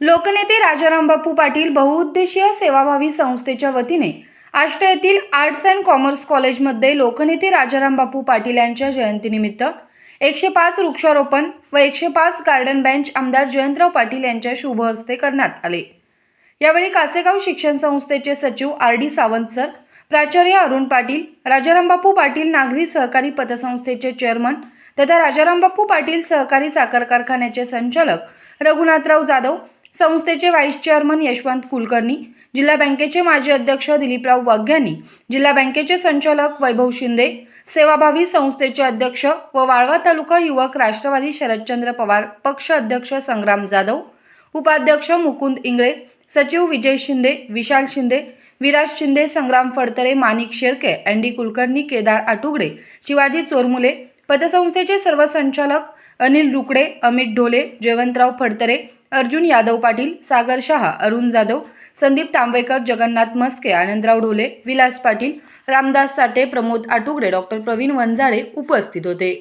लोकनेते राजाराम बापू पाटील बहुउद्देशीय सेवाभावी संस्थेच्या वतीने आष्टा येथील आर्ट्स अँड कॉमर्स कॉलेजमध्ये लोकनेते राजाराम बापू पाटील यांच्या जयंतीनिमित्त एकशे पाच वृक्षारोपण व एकशे पाच गार्डन बेंच आमदार जयंतराव पाटील यांच्या शुभ हस्ते करण्यात आले. यावेळी कासेगाव शिक्षण संस्थेचे सचिव आर डी सावंत सर प्राचार्य अरुण पाटील राजारामबापू पाटील नागरी सहकारी पतसंस्थेचे चेअरमन तथा राजारामबापू पाटील सहकारी साखर कारखान्याचे संचालक रघुनाथराव जाधव संस्थेचे व्हाईस चेअरमन यशवंत कुलकर्णी जिल्हा बँकेचे माजी अध्यक्ष दिलीपराव वाघ्यानी जिल्हा बँकेचे संचालक वैभव शिंदे सेवाभावी संस्थेचे अध्यक्ष व वाळवा तालुका युवक राष्ट्रवादी शरदचंद्र पवार पक्ष अध्यक्ष संग्राम जाधव उपाध्यक्ष मुकुंद इंगळे सचिव विजय शिंदे विशाल शिंदे विराज शिंदे संग्राम फडतरे माणिक शेळके अँडी कुलकर्णी केदार आटुगडे शिवाजी चोरमुले पतसंस्थेचे सर्व संचालक अनिल रुकडे अमित ढोले जयवंतराव फडतरे अर्जुन यादव पाटील सागर शहा अरुण जाधव संदीप तांबेकर जगन्नाथ मस्के आनंदराव ढोले विलास पाटील रामदास साठे प्रमोद आटुगडे डॉक्टर प्रवीण वंजाळे उपस्थित होते.